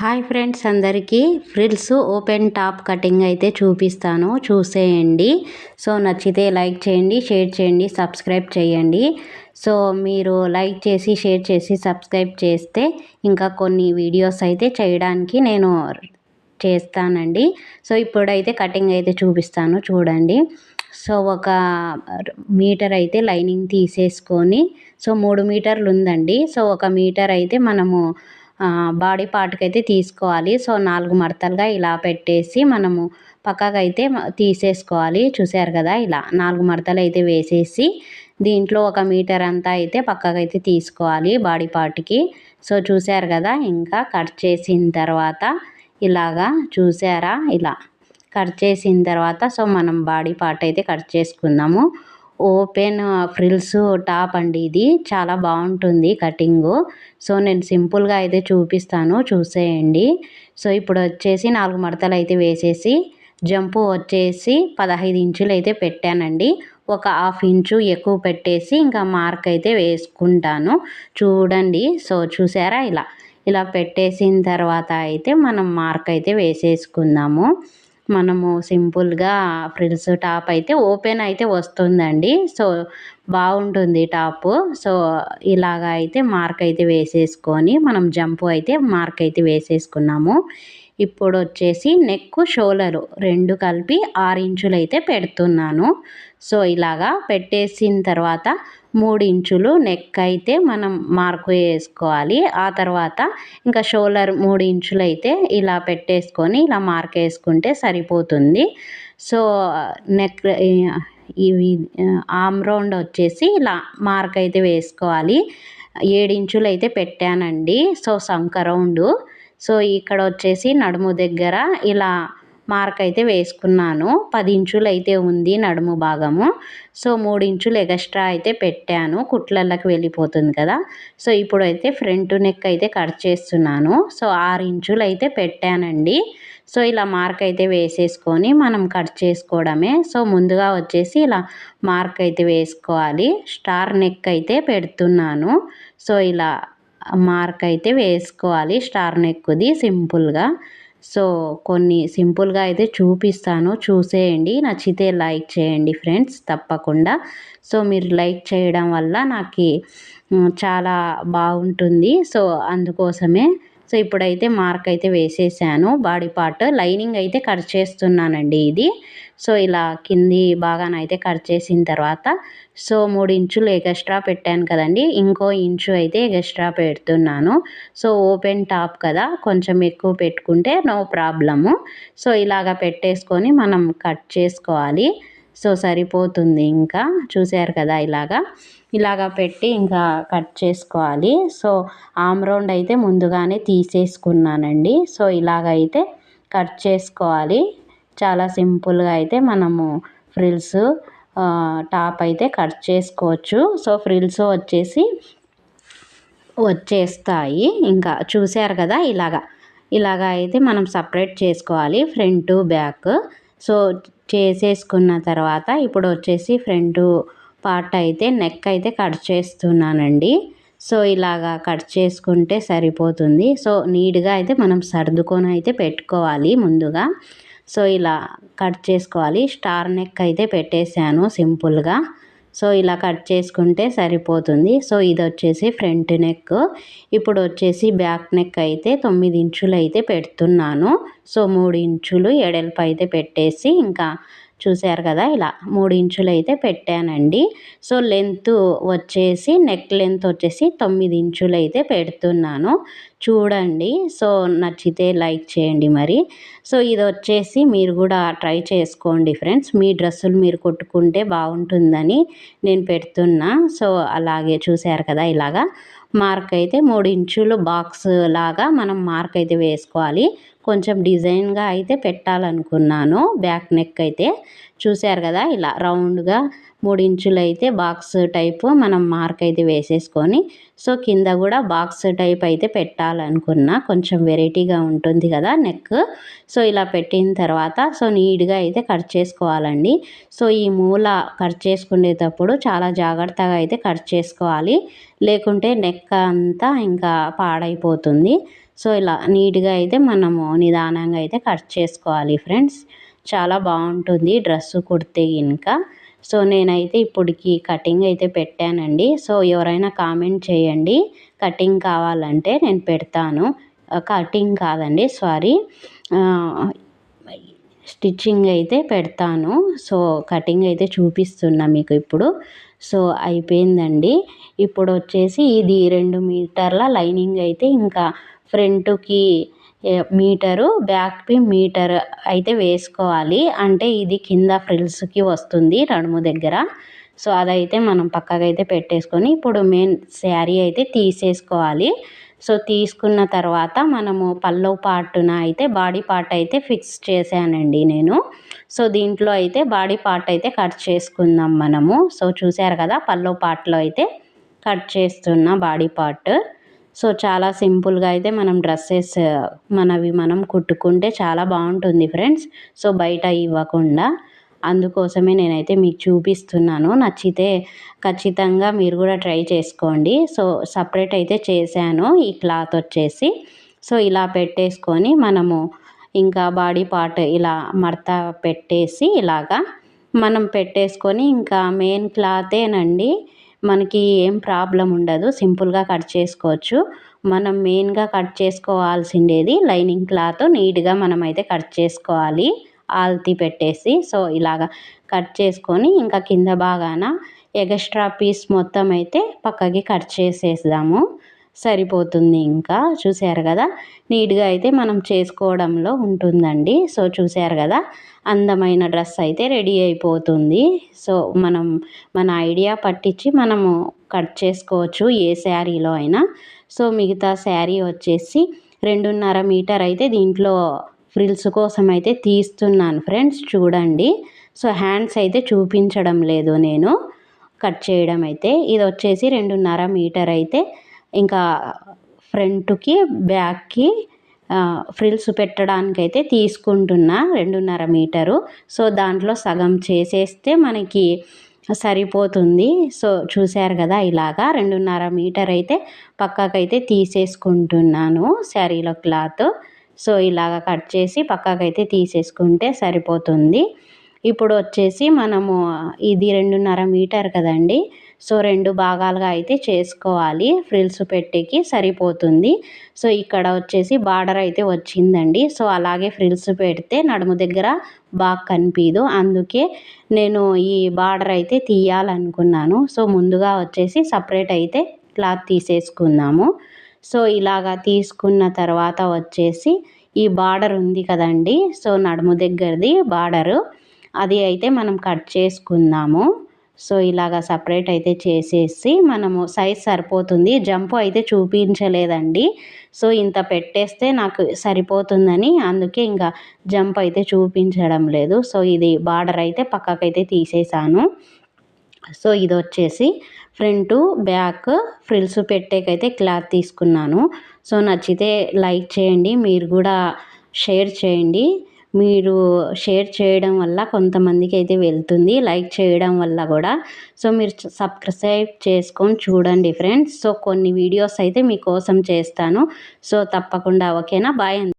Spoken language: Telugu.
హాయ్ ఫ్రెండ్స్ అందరికీ ఫ్రిల్స్ ఓపెన్ టాప్ కటింగ్ అయితే చూపిస్తాను. చూసేయండి. సో నచ్చితే లైక్ చేయండి షేర్ చేయండి సబ్స్క్రైబ్ చేయండి. సో మీరు లైక్ చేసి షేర్ చేసి సబ్స్క్రైబ్ చేస్తే ఇంకా కొన్ని వీడియోస్ అయితే చేయడానికి నేను చేస్తానండి. సో ఇప్పుడైతే కటింగ్ అయితే చూపిస్తాను చూడండి. సో ఒక మీటర్ అయితే లైనింగ్ తీసేసుకొని సో మూడు మీటర్లు ఉందండి. సో ఒక మీటర్ అయితే మనము బాడీ పార్ట్కి అయితే తీసుకోవాలి. సో నాలుగు మడతలుగా ఇలా పెట్టేసి మనము పక్కకైతే తీసేసుకోవాలి. చూసారు కదా ఇలా నాలుగు మడతలు అయితే వేసేసి దీంట్లో ఒక మీటర్ అంతా అయితే పక్కకైతే తీసుకోవాలి బాడీ పార్ట్కి. సో చూసారు కదా ఇంకా కట్ చేసిన తర్వాత ఇలాగా చూసారా ఇలా కట్ చేసిన తర్వాత సో మనం బాడీ పార్ట్ అయితే కట్ చేసుకుందాము. ఓపెన్ ఫ్రిల్స్ టాప్ అండి ఇది. చాలా బాగుంటుంది కటింగు. సో నేను సింపుల్గా అయితే చూపిస్తాను. చూసేయండి. సో ఇప్పుడు వచ్చేసి నాలుగు మడతలు అయితే వేసేసి జంపు వచ్చేసి పదహైదు ఇంచులు అయితే పెట్టానండి. ఒక హాఫ్ ఇంచు ఎక్కువ పెట్టేసి ఇంకా మార్క్ అయితే వేసుకుంటాను. చూడండి. సో చూసారా ఇలా? ఇలా పెట్టేసిన తర్వాత అయితే మనం మార్క్ అయితే వేసేసుకుందాము. మనము సింపుల్గా ఫ్రిల్స్ టాప్ అయితే ఓపెన్ అయితే వస్తుందండి. సో బాగుంటుంది టాపు. సో ఇలాగ అయితే మార్క్ అయితే వేసేసుకొని మనం జంపు అయితే మార్క్ అయితే వేసేసుకున్నాము. ఇప్పుడు వచ్చేసి నెక్ షోలరు రెండు కలిపి ఆరు ఇంచులు అయితే పెడుతున్నాను. సో ఇలాగా పెట్టేసిన తర్వాత మూడు ఇంచులు నెక్ అయితే మనం మార్కు వేసుకోవాలి. ఆ తర్వాత ఇంకా షోలర్ మూడు ఇంచులు అయితే ఇలా పెట్టేసుకొని ఇలా మార్క్ వేసుకుంటే సరిపోతుంది. సో నెక్ ఇవి ఆమ్ రౌండ్ వచ్చేసి ఇలా మార్క్ అయితే వేసుకోవాలి. ఏడించులు అయితే పెట్టానండి. సో సంకరౌండు సో ఇక్కడ వచ్చేసి నడుము దగ్గర ఇలా మార్క్ అయితే వేసుకున్నాను. పది ఇంచులు అయితే ఉంది నడుము భాగము. సో మూడు ఇంచులు ఎగస్ట్రా అయితే పెట్టాను. కుట్లల్లోకి వెళ్ళిపోతుంది కదా. సో ఇప్పుడు అయితే ఫ్రంట్ నెక్ అయితే కట్ చేస్తున్నాను. సో ఆరు ఇంచులు అయితే పెట్టానండి. సో ఇలా మార్క్ అయితే వేసేసుకొని మనం కట్ చేసుకోవడమే. సో ముందుగా వచ్చేసి ఇలా మార్క్ అయితే వేసుకోవాలి. స్టార్ నెక్ అయితే పెడుతున్నాను. సో ఇలా మార్క్ అయితే వేసుకోవాలి. స్టార్ నెక్ది సింపుల్గా. సో కొన్ని సింపుల్గా అయితే చూపిస్తాను. చూసేయండి. నచ్చితే లైక్ చేయండి ఫ్రెండ్స్. తప్పకుండా. సో మీరు లైక్ చేయడం వల్ల నాకు చాలా బాగుంటుంది. సో అందుకోసమే సో ఇప్పుడైతే మార్క్ అయితే వేసేసాను. బాడీ పార్ట్ లైనింగ్ అయితే కట్ చేస్తున్నానండి ఇది. సో ఇలా కింది బాగానైతే కట్ చేసిన తర్వాత సో మూడు ఇంచులు ఎగస్ట్రా పెట్టాను కదండి. ఇంకో ఇంచు అయితే ఎగస్ట్రా పెడుతున్నాను. సో ఓపెన్ టాప్ కదా కొంచెం ఎక్కువ పెట్టుకుంటే నో ప్రాబ్లము. సో ఇలాగ పెట్టేసుకొని మనం కట్ చేసుకోవాలి. సో సరిపోతుంది. ఇంకా చూసారు కదా ఇలాగా. ఇలాగా పెట్టి ఇంకా కట్ చేసుకోవాలి. సో ఆమ్రౌండ్ అయితే ముందుగానే తీసేసుకున్నానండి. సో ఇలాగైతే కట్ చేసుకోవాలి. చాలా సింపుల్గా అయితే మనము ఫ్రిల్స్ టాప్ అయితే కట్ చేసుకోవచ్చు. సో ఫ్రిల్స్ వచ్చేసి వచ్చేస్తాయి. ఇంకా చూసారు కదా ఇలాగా. ఇలాగ అయితే మనం సపరేట్ చేసుకోవాలి. Front back. సో చేసేసుకున్న తర్వాత ఇప్పుడు వచ్చేసి ఫ్రంట్ పార్ట్ అయితే నెక్ అయితే కట్ చేస్తున్నానండి. సో ఇలాగా కట్ చేసుకుంటే సరిపోతుంది. సో నీట్గా అయితే మనం సర్దుకొని అయితే పెట్టుకోవాలి ముందుగా. సో ఇలా కట్ చేసుకోవాలి. స్టార్ నెక్ అయితే పెట్టేశాను సింపుల్గా. సో ఇలా కట్ చేసుకుంటే సరిపోతుంది. సో ఇది వచ్చేసి ఫ్రంట్ నెక్. ఇప్పుడు వచ్చేసి బ్యాక్ నెక్ అయితే తొమ్మిది ఇంచులు అయితే పెడుతున్నాను. సో మూడు ఇంచులు ఎడల్పు అయితే పెట్టేసి ఇంకా చూశారు కదా ఇలా మూడు ఇంచులు అయితే పెట్టానండి. సో లెంత్ వచ్చేసి నెక్ లెంత్ వచ్చేసి తొమ్మిది ఇంచులు అయితే పెడుతున్నాను. చూడండి. సో నచ్చితే లైక్ చేయండి మరి. సో ఇది వచ్చేసి మీరు కూడా ట్రై చేసుకోండి ఫ్రెండ్స్. మీ డ్రెస్సులు మీరు కొట్టుకుంటే బాగుంటుందని నేను పెడుతున్నా. సో అలాగే చూశారు కదా ఇలాగా. మార్క్ అయితే మూడు ఇంచులు బాక్స్ లాగా మనం మార్క్ అయితే వేసుకోవాలి. కొంచెం డిజైన్గా అయితే పెట్టాలనుకున్నాను. బ్యాక్ నెక్ అయితే చూశారు కదా ఇలా రౌండ్గా మూడు ఇంచులు అయితే బాక్స్ టైపు మనం మార్క్ అయితే వేసేసుకొని సో కింద కూడా బాక్స్ టైప్ అయితే పెట్టాలనుకున్నా కొంచెం వెరైటీగా ఉంటుంది కదా నెక్. సో ఇలా పెట్టిన తర్వాత సో నీట్గా అయితే కట్ చేసుకోవాలండి. సో ఈ మూల కట్ చేసుకునేటప్పుడు చాలా జాగ్రత్తగా అయితే కట్ చేసుకోవాలి. లేకుంటే నెక్ అంతా ఇంకా పాడైపోతుంది. సో ఇలా నీట్గా అయితే మనము నిదానంగా అయితే కట్ చేసుకోవాలి ఫ్రెండ్స్. చాలా బాగుంటుంది డ్రెస్సు కుడితే ఇంకా సో నేనైతే ఇప్పటికి కటింగ్ అయితే పెట్టానండి. సో ఎవరైనా కామెంట్ చేయండి. కటింగ్ కావాలంటే నేను పెడతాను. కటింగ్ కాదండి సారీ. స్టిచ్చింగ్ అయితే పెడతాను. సో కటింగ్ అయితే చూపిస్తున్నా మీకు ఇప్పుడు. సో అయిపోయిందండి. ఇప్పుడు వచ్చేసి ఇది రెండు మీటర్ల లైనింగ్ అయితే ఇంకా ఫ్రంట్కి మీటరు బ్యాక్కి మీటర్ అయితే వేసుకోవాలి. అంటే ఇది కింద ఫ్రిల్స్కి వస్తుంది నడుము దగ్గర. సో అదైతే మనం పక్కకైతే పెట్టేసుకొని ఇప్పుడు మెయిన్ శారీ అయితే తీసేసుకోవాలి. సో తీసుకున్న తర్వాత మనము పల్లవ్ పార్ట్న అయితే బాడీ పార్ట్ అయితే ఫిక్స్ చేశానండి నేను. సో దీంట్లో అయితే బాడీ పార్ట్ అయితే కట్ చేసుకుందాం మనము. సో చూసారు కదా పల్లవ్ పార్ట్లో అయితే కట్ చేస్తున్న బాడీ పార్ట్. సో చాలా సింపుల్గా అయితే మనం డ్రెస్సెస్ మనవి మనం కుట్టుకుంటే చాలా బాగుంటుంది ఫ్రెండ్స్. సో బయట ఇవ్వకుండా అందుకోసమే నేనైతే మీకు చూపిస్తున్నాను. నచ్చితే ఖచ్చితంగా మీరు కూడా ట్రై చేసుకోండి. సో సపరేట్ అయితే చేశాను ఈ క్లాత్ వచ్చేసి. సో ఇలా పెట్టేసుకొని మనము ఇంకా బాడీ పార్ట్ ఇలా మడత పెట్టేసి ఇలాగా మనం పెట్టేసుకొని ఇంకా మెయిన్ క్లాతేనండి. మనకి ఏం ప్రాబ్లం ఉండదు. సింపుల్గా కట్ చేసుకోవచ్చు. మనం మెయిన్గా కట్ చేసుకోవాల్సిండేది లైనింగ్ క్లాత్ నీట్గా మనం అయితే కట్ చేసుకోవాలి. ఆల్తి పెట్టేసి సో ఇలాగ కట్ చేసుకొని ఇంకా కింద బాగాన ఎగస్ట్రా పీస్ మొత్తం అయితే పక్కకి కట్ చేసేద్దాము. సరిపోతుంది ఇంకా. చూసారు కదా? నీట్గా అయితే మనం చేసుకోవడంలో ఉంటుందండి. సో చూసారు కదా? అందమైన డ్రెస్ అయితే రెడీ అయిపోతుంది. సో మనం మన ఐడియా పట్టించి మనము కట్ చేసుకోవచ్చు ఏ శారీలో అయినా. సో మిగతా శారీ వచ్చేసి రెండున్నర మీటర్ అయితే దీంట్లో ఫ్రిల్స్ కోసం అయితే తీస్తున్నాను ఫ్రెండ్స్ చూడండి. సో హ్యాండ్స్ అయితే చూపించడం లేదు నేను కట్ చేయడం అయితే. ఇది వచ్చేసి రెండున్నర మీటర్ అయితే ఇంకా ఫ్రంట్కి బ్యాక్కి ఫ్రిల్స్ పెట్టడానికైతే తీసుకుంటున్నా రెండున్నర మీటరు. సో దాంట్లో సగం చేసేస్తే మనకి సరిపోతుంది. సో చూశారు కదా ఇలాగా రెండున్నర మీటర్ అయితే పక్కకైతే తీసేసుకుంటున్నాను శారీలో క్లాత్. సో ఇలాగ కట్ చేసి పక్కకైతే తీసేసుకుంటే సరిపోతుంది. ఇప్పుడు వచ్చేసి మనము ఇది రెండున్నర మీటర్ కదండి. సో రెండు భాగాలుగా అయితే చేసుకోవాలి. ఫ్రిల్స్ పెట్టేకి సరిపోతుంది. సో ఇక్కడ వచ్చేసి బార్డర్ అయితే వచ్చిందండి. సో అలాగే ఫ్రిల్స్ పెడితే నడుము దగ్గర బాగా కనిపించదు అందుకే నేను ఈ బార్డర్ అయితే తీయాలనుకున్నాను. సో ముందుగా వచ్చేసి సపరేట్ అయితే క్లాత్ తీసేసుకుందాము. సో ఇలాగా తీసుకున్న తర్వాత వచ్చేసి ఈ బార్డర్ ఉంది కదండి. సో నడుము దగ్గరది బార్డరు. అది అయితే మనం కట్ చేసుకుందాము. సో ఇలాగా సపరేట్ అయితే చేసేసి మనము సైజ్ సరిపోతుంది. జంపు అయితే చూపించలేదండి. సో ఇంత పెట్టేస్తే నాకు సరిపోతుందని అందుకే ఇంకా జంప్ అయితే చూపించడం లేదు. సో ఇది బార్డర్ అయితే పక్కకైతే తీసేసాను. సో ఇది వచ్చేసి ఫ్రంట్ బ్యాక్ ఫ్రిల్స్ పెట్టేకైతే క్లాత్ తీసుకున్నాను. సో నచ్చితే లైక్ చేయండి. మీరు కూడా షేర్ చేయండి. మీరు షేర్ చేయడం వల్ల కొంతమందికి అయితే వెళ్తుంది. లైక్ చేయడం వల్ల కూడా. సో మీరు సబ్స్క్రైబ్ చేసుకొని చూడండి ఫ్రెండ్స్. సో కొన్ని వీడియోస్ అయితే మీకోసం చేస్తాను. సో తప్పకుండా. ఓకేనా? బాయ్